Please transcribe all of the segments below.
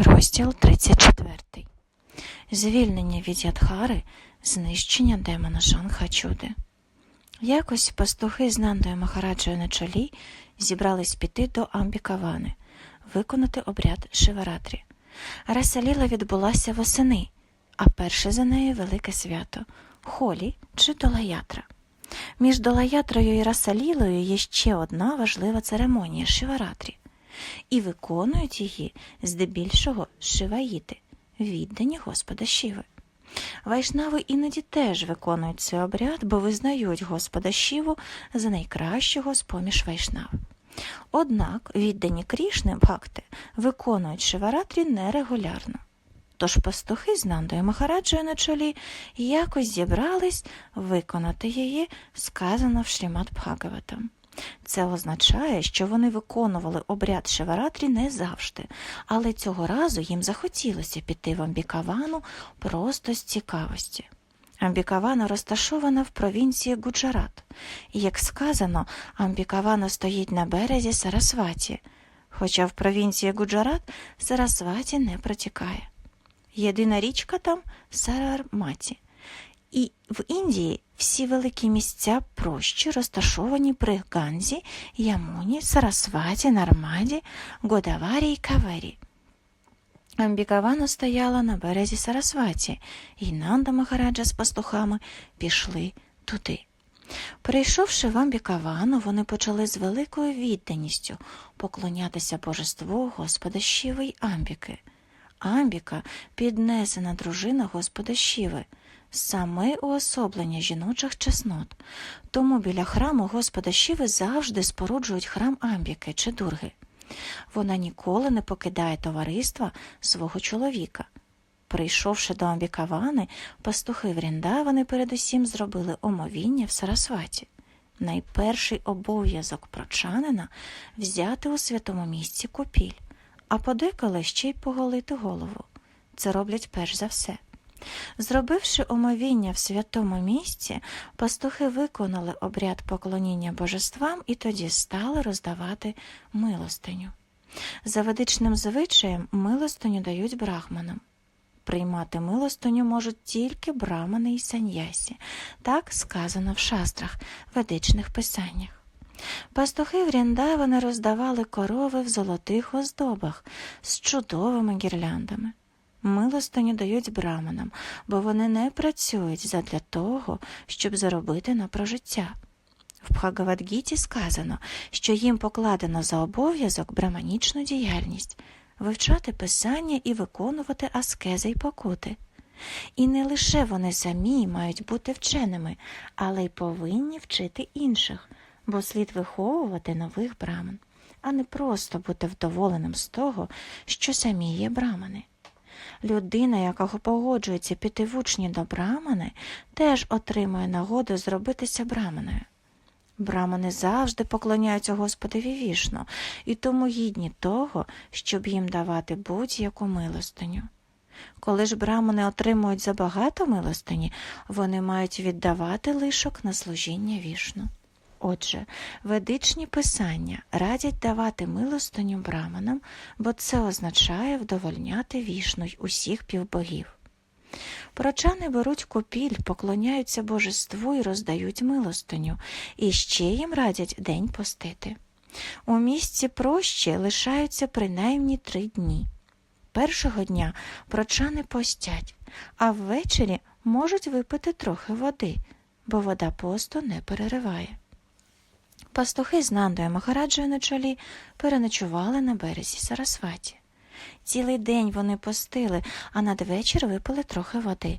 Розділ 34. Звільнення від Ядхари, знищення демона Шанхачуди. Якось пастухи з Нандою Махараджою на чолі зібрались піти до Амбікавани, виконати обряд Шиваратрі. Расаліла відбулася восени, а перше за нею велике свято Холі чи Долаятра. Між Долаятрою і Расалілою є ще одна важлива церемонія Шиваратрі і виконують її здебільшого шиваїти, віддані Господа Шіви. Вайшнави іноді теж виконують цей обряд, бо визнають Господа Шіву за найкращого з поміж вайшнав. Однак віддані Крішни бхакти виконують шиваратрі нерегулярно. Тож пастухи з Нандою Махараджою на чолі якось зібрались виконати її, сказано в Шрімат Бхагаватам. Це означає, що вони виконували обряд Шиваратрі не завжди, але цього разу їм захотілося піти в Амбікавану просто з цікавості. Амбікавана розташована в провінції Гуджарат. І, як сказано, Амбікавана стоїть на березі Сарасваті, хоча в провінції Гуджарат Сарасваті не протікає. Єдина річка там Сарарматі. І в Індії всі великі місця прощі розташовані при Ганзі, Ямуні, Сарасваті, Нармаді, Годаварі і Кавері. Амбікавана стояла на березі Сарасваті, і Нанда Махараджа з пастухами пішли туди. Прийшовши в Амбікавану, вони почали з великою відданістю поклонятися божеству Господа Щіви й Амбіки. Амбіка піднесена дружина Господа Щіви, саме уособлення жіночих чеснот. Тому біля храму Господа Щіви завжди споруджують храм Амбіки чи Дурги. Вона ніколи не покидає товариства свого чоловіка. Прийшовши до Амбікавани, пастухи Вріндавани передусім зробили омовіння в Сарасваті. Найперший обов'язок прочанина взяти у святому місці купіль, а подеколи ще й поголити голову. Це роблять перш за все. Зробивши омовіння в святому місці, пастухи виконали обряд поклоніння божествам і тоді стали роздавати милостиню. За ведичним звичаєм милостиню дають брахманам. Приймати милостиню можуть тільки брамани і саньясі, так сказано в шастрах, ведичних писаннях. Пастухи Вріндавани роздавали корови в золотих оздобах з чудовими гірляндами. Милостиню дають браманам, бо вони не працюють задля того, щоб заробити на прожиття. В Бхагавадгіті сказано, що їм покладено за обов'язок браманічну діяльність вивчати писання і виконувати аскези й покути. І не лише вони самі мають бути вченими, але й повинні вчити інших, бо слід виховувати нових браман, а не просто бути вдоволеним з того, що самі є брамани. Людина, яка погоджується піти в учні до брамани, теж отримує нагоду зробитися браманою. Брамани завжди поклоняються Господові вішну і тому гідні того, щоб їм давати будь-яку милостиню. Коли ж брамани отримують забагато милостині, вони мають віддавати лишок на служіння вішну. Отже, ведичні писання радять давати милостиню браманам, бо це означає вдовольняти вішну й усіх півбогів. Прочани беруть купіль, поклоняються божеству і роздають милостиню, і ще їм радять день постити. У місці прощі лишаються принаймні три дні. Першого дня прочани постять, а ввечері можуть випити трохи води, бо вода посту не перериває. Пастухи з Нандою Махараджою на чолі переночували на березі Сарасваті. Цілий день вони постили, а надвечір випили трохи води.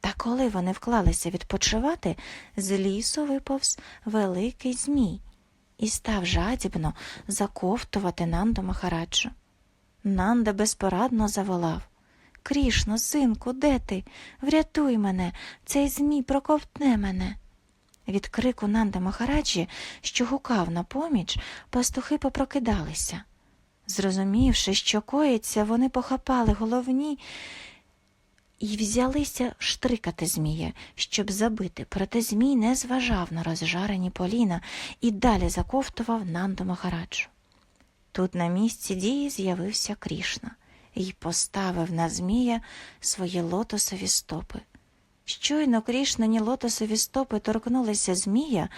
Та коли вони вклалися відпочивати, з лісу виповз великий змій і став жадібно заковтувати Нанду Махараджу. Нанда безпорадно заволав Крішно, синку, де ти? Врятуй мене, цей змій проковтне мене. Від крику Нанда Махараджі, що гукав на поміч, пастухи попрокидалися. Зрозумівши, що коїться, вони похапали головні і взялися штрикати змія, щоб забити, проте змій не зважав на розжарені поліна і далі заковтував Нанду Махараджу. Тут на місці дії з'явився Крішна. і поставив на Змія свої лотосові стопи. Щойно крішнені лотосові стопи торкнулися Змія,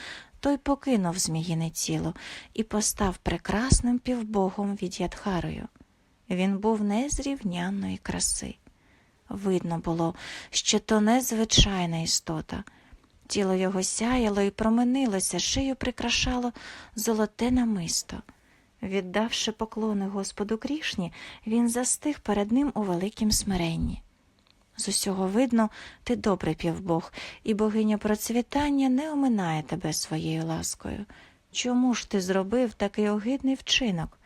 той покинув зміїне тіло і постав прекрасним півбогом від Ядхарою. Він був незрівнянної краси. Видно було, що то незвичайна істота. Тіло його сяяло і променилося, шию прикрашало золоте намисто. Віддавши поклони Господу Крішні, він застиг перед ним у великім смиренні. З усього видно, ти добрий півбог, і богиня процвітання не оминає тебе своєю ласкою. Чому ж ти зробив такий огидний вчинок?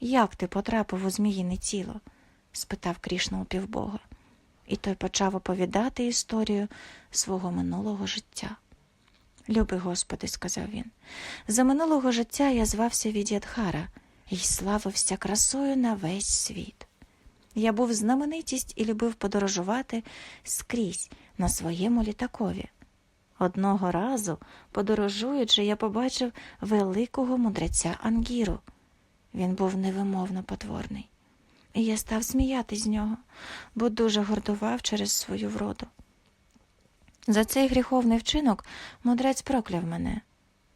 Як ти потрапив у зміїне тіло? спитав Крішна у півбога. І той почав оповідати історію свого минулого життя. Любий Господи, сказав він, за минулого життя я звався Відядхара і славився красою на весь світ. Я був знаменитість і любив подорожувати скрізь на своєму літакові. Одного разу, подорожуючи, я побачив великого мудреця Ангіру. Він був невимовно потворний, і я став сміятись з нього, бо дуже гордував через свою вроду. За цей гріховний вчинок мудрець прокляв мене,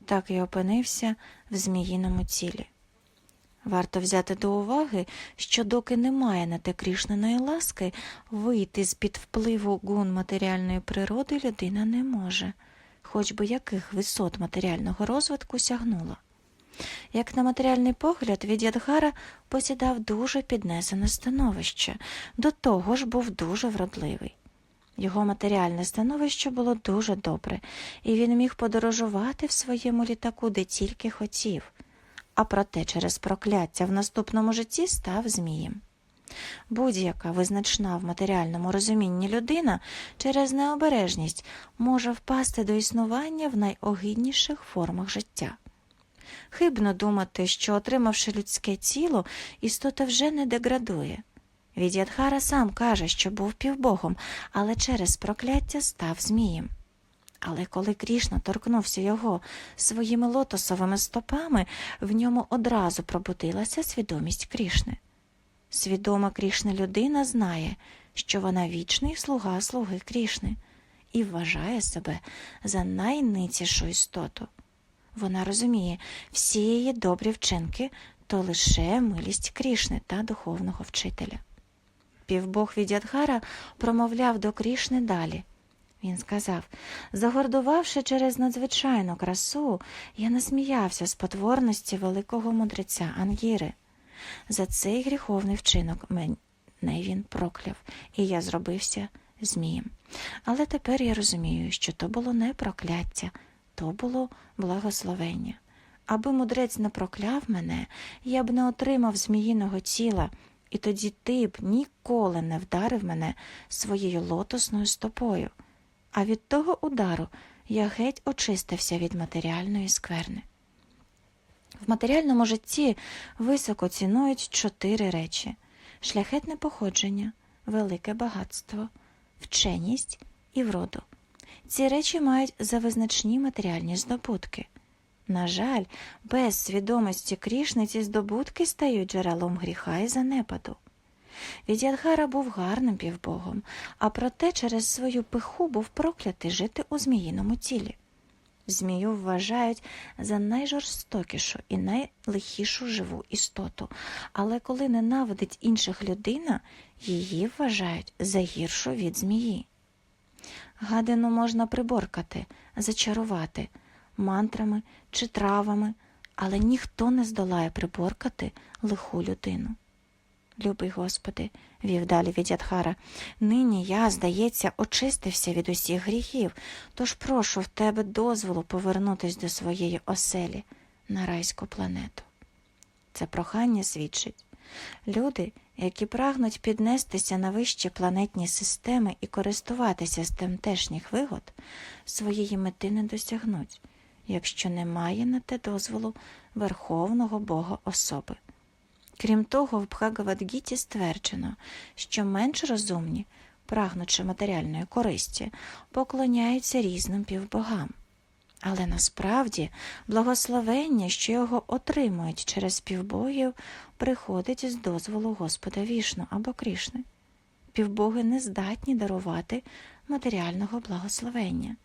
так і опинився в зміїному тілі. Варто взяти до уваги, що доки немає на те крішненої ласки, вийти з під впливу гун матеріальної природи людина не може, хоч би яких висот матеріального розвитку сягнула. Як на матеріальний погляд, від Ядгара посідав дуже піднесене становище, до того ж був дуже вродливий. Його матеріальне становище було дуже добре, і він міг подорожувати в своєму літаку де тільки хотів, а проте через прокляття в наступному житті став змієм. Будь-яка визначна в матеріальному розумінні людина через необережність може впасти до існування в найогидніших формах життя. Хибно думати, що, отримавши людське тіло, істота вже не деградує. Відядхара сам каже, що був півбогом, але через прокляття став змієм. Але коли Крішна торкнувся його своїми лотосовими стопами, в ньому одразу пробудилася свідомість Крішни. Свідома Крішна людина знає, що вона вічний слуга слуги Крішни і вважає себе за найницішу істоту. Вона розуміє, всі її добрі вчинки то лише милість Крішни та духовного вчителя. Півбог Відядгара промовляв до Крішни далі. Він сказав загордувавши через надзвичайну красу, я насміявся з потворності великого мудреця Ангіри. За цей гріховний вчинок мене він прокляв, і я зробився змієм. Але тепер я розумію, що то було не прокляття, то було благословення. Аби мудрець не прокляв мене, я б не отримав зміїного тіла, і тоді ти б ніколи не вдарив мене своєю лотосною стопою. А від того удару я геть очистився від матеріальної скверни. В матеріальному житті високо цінують чотири речі шляхетне походження, велике багатство, вченість і вроду. Ці речі мають завизначні матеріальні здобутки. На жаль, без свідомості Крішни ці здобутки стають джерелом гріха і занепаду. Відядгара був гарним півбогом, а проте через свою пиху був проклятий жити у зміїному тілі. Змію вважають за найжорстокішу і найлихішу живу істоту, але коли ненавидить інших людина, її вважають за гіршу від змії. Гадину можна приборкати, зачарувати мантрами чи травами, але ніхто не здолає приборкати лиху людину. Любий Господи, вів далі Відядхара, нині я, здається, очистився від усіх гріхів, тож прошу в тебе дозволу повернутись до своєї оселі на райську планету. Це прохання свідчить. Люди, які прагнуть піднестися на вищі планетні системи і користуватися з тамтешніх вигод, своєї мети не досягнуть, якщо немає на те дозволу Верховного Бога особи. Крім того, в Бхагавадгіті стверджено, що менш розумні, прагнучи матеріальної користі, поклоняються різним півбогам. Але насправді благословення, що його отримують через півбогів, приходить з дозволу Господа Вішну або Крішни. Півбоги не здатні дарувати матеріального благословення.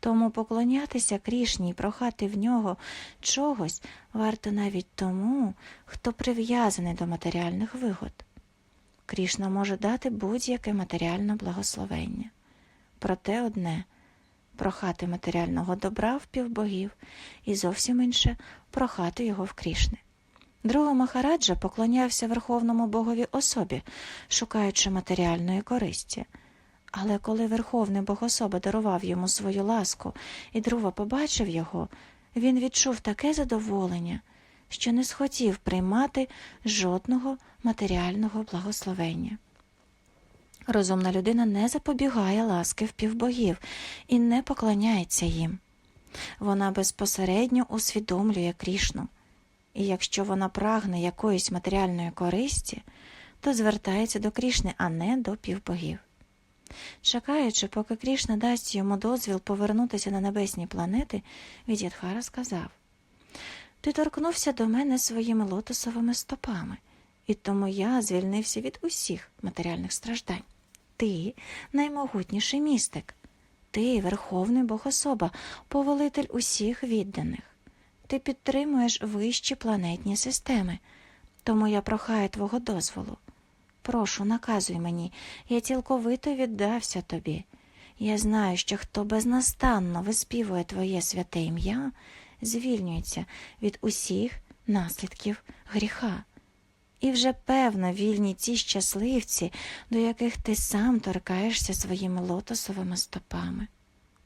Тому поклонятися Крішні і прохати в нього чогось варто навіть тому, хто прив'язаний до матеріальних вигод. Крішна може дати будь-яке матеріальне благословення. Проте одне прохати матеріального добра в півбогів і зовсім інше прохати його в Крішни. Друга Махараджа поклонявся Верховному Богові особі, шукаючи матеріальної користі. Але коли Верховний Богособа дарував йому свою ласку, і Друва побачив його, він відчув таке задоволення, що не схотів приймати жодного матеріального благословення. Розумна людина не запобігає ласки в півбогів і не поклоняється їм. Вона безпосередньо усвідомлює Крішну, і якщо вона прагне якоїсь матеріальної користі, то звертається до Крішни, а не до півбогів. Чекаючи, поки Крішна дасть йому дозвіл повернутися на небесні планети, Відядхара сказав Ти торкнувся до мене своїми лотосовими стопами, і тому я звільнився від усіх матеріальних страждань. Ти наймогутніший містик, ти верховний богособа, повелитель усіх відданих. Ти підтримуєш вищі планетні системи, тому я прохаю твого дозволу. Прошу, наказуй мені, я цілковито віддався тобі. Я знаю, що хто безнастанно виспівує твоє святе ім'я, звільнюється від усіх наслідків гріха. І вже певно вільні ті щасливці, до яких ти сам торкаєшся своїми лотосовими стопами.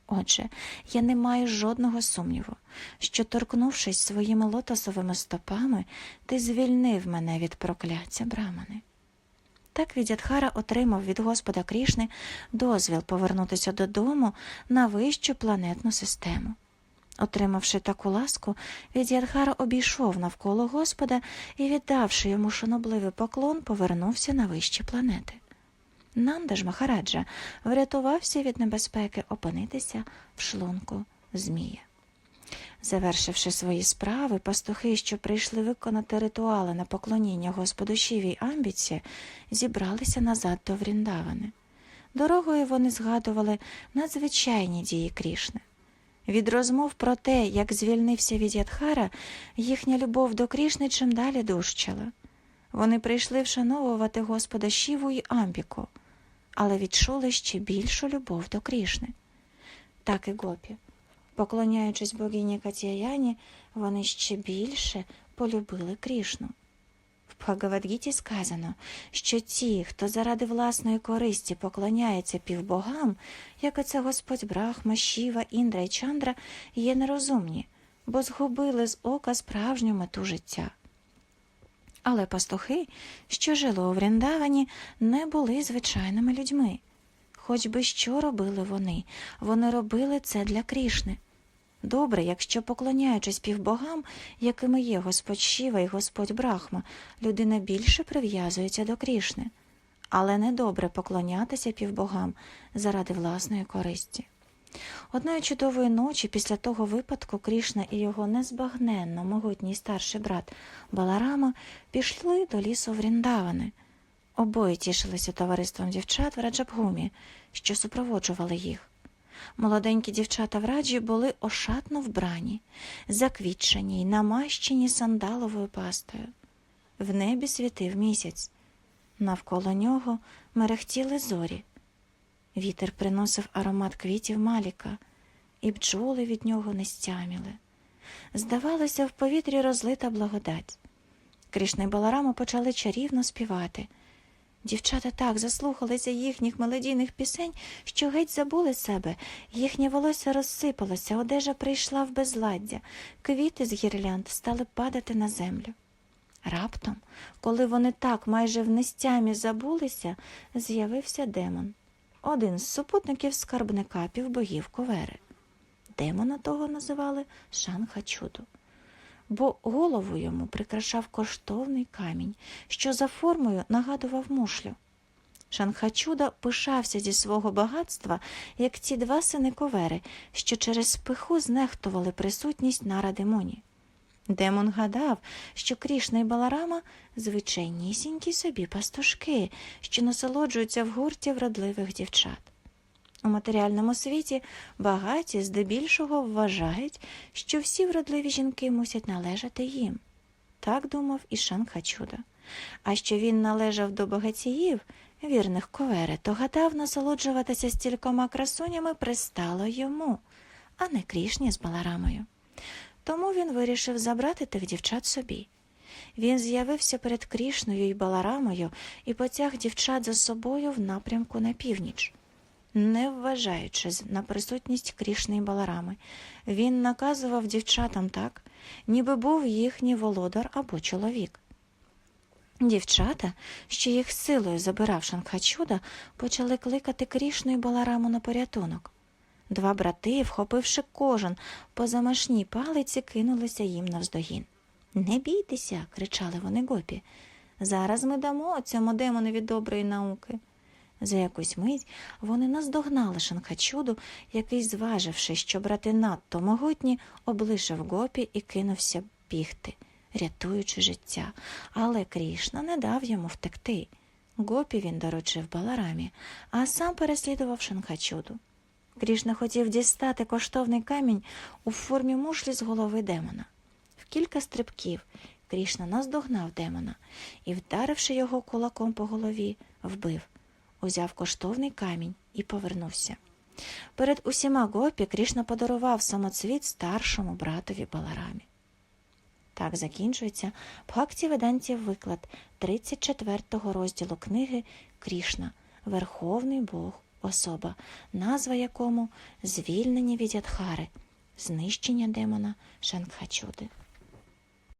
Отже, я не маю жодного сумніву, що, торкнувшись своїми лотосовими стопами, ти звільнив мене від прокляття брамани. Так Відядхара отримав від Господа Крішни дозвіл повернутися додому на вищу планетну систему. Отримавши таку ласку, Відядхара обійшов навколо Господа і, віддавши йому шанобливий поклон, повернувся на вищі планети. Нанда ж Махараджа врятувався від небезпеки опинитися в шлунку Змія. Завершивши свої справи, пастухи, що прийшли виконати ритуали на поклоніння Господу Шіві й Амбіці, зібралися назад до Вріндавани. Дорогою вони згадували надзвичайні дії Крішни. Від розмов про те, як звільнився від Ядхара, їхня любов до Крішни чим далі дужчала. Вони прийшли вшановувати Господа Шіву й Амбіку, але відчули ще більшу любов до Крішни. Так і Гопі. Поклоняючись богині Катіяні, вони ще більше полюбили Крішну. В Бхагавадгіті сказано, що ті, хто заради власної користі поклоняється півбогам, як оце Господь Брахма, Шіва, Індра і Чандра, є нерозумні, бо згубили з ока справжню мету життя. Але пастухи, що жили у Вріндавані, не були звичайними людьми. Хоч би що робили вони, вони робили це для Крішни. Добре, якщо, поклоняючись півбогам, якими є Господь Шіва і Господь Брахма, людина більше прив'язується до Крішни, але недобре поклонятися півбогам заради власної користі. Одної чудової ночі після того випадку Крішна і його незбагненно могутній старший брат Баларама пішли до лісу Вріндавани. Обоє тішилися товариством дівчат в Раджабгумі, що супроводжували їх. Молоденькі дівчата в раджі були ошатно вбрані, заквітчені й намащені сандаловою пастою. В небі світив місяць. Навколо нього мерехтіли зорі. Вітер приносив аромат квітів маліка, і бджоли від нього не стяміли. Здавалося, в повітрі розлита благодать. Кришна й Баларама почали чарівно співати. Дівчата так заслухалися їхніх мелодійних пісень, що геть забули себе, їхнє волосся розсипалося, одежа прийшла в безладдя, квіти з гірлянд стали падати на землю. Раптом, коли вони так майже в нестямі забулися, з'явився демон, один з супутників скарбника півбогів Ковери. Демона того називали Шанхачуду бо голову йому прикрашав коштовний камінь, що за формою нагадував мушлю. Шанхачуда пишався зі свого багатства, як ті два сини ковери, що через спиху знехтували присутність наради Муні. Демон гадав, що Крішна і Баларама звичайнісінькі собі пастушки, що насолоджуються в гурті вродливих дівчат. У матеріальному світі багаті здебільшого вважають, що всі вродливі жінки мусять належати їм. Так думав і Шанхачуда. А що він належав до багатіїв, вірних ковери, то гадав насолоджуватися стількома красунями пристало йому, а не Крішні з Баларамою. Тому він вирішив забрати тих дівчат собі. Він з'явився перед Крішною і Баларамою і потяг дівчат за собою в напрямку на північ. Не вважаючи на присутність Крішни і Баларами, він наказував дівчатам так, ніби був їхній володар або чоловік. Дівчата, що їх силою забирав Шанхачуда, почали кликати Крішну і Балараму на порятунок. Два брати, вхопивши кожен по замашній палиці, кинулися їм навздогін. Не бійтеся, кричали вони гопі. Зараз ми дамо цьому демонові доброї науки. За якусь мить вони наздогнали Шанхачуду, який, зваживши, що брати надто могутні, облишив гопі і кинувся бігти, рятуючи життя. Але Крішна не дав йому втекти. Гопі він доручив Баларамі, а сам переслідував Шанхачуду. Крішна хотів дістати коштовний камінь у формі мушлі з голови демона. В кілька стрибків Крішна наздогнав демона і, вдаривши його кулаком по голові, вбив, узяв коштовний камінь і повернувся. Перед усіма гопі Крішна подарував самоцвіт старшому братові Баларамі. Так закінчується Бхакті Ведантів виклад 34-го розділу книги Крішна Верховний Бог особа, назва якому звільнення від Ядхари, знищення демона Шанхачуди.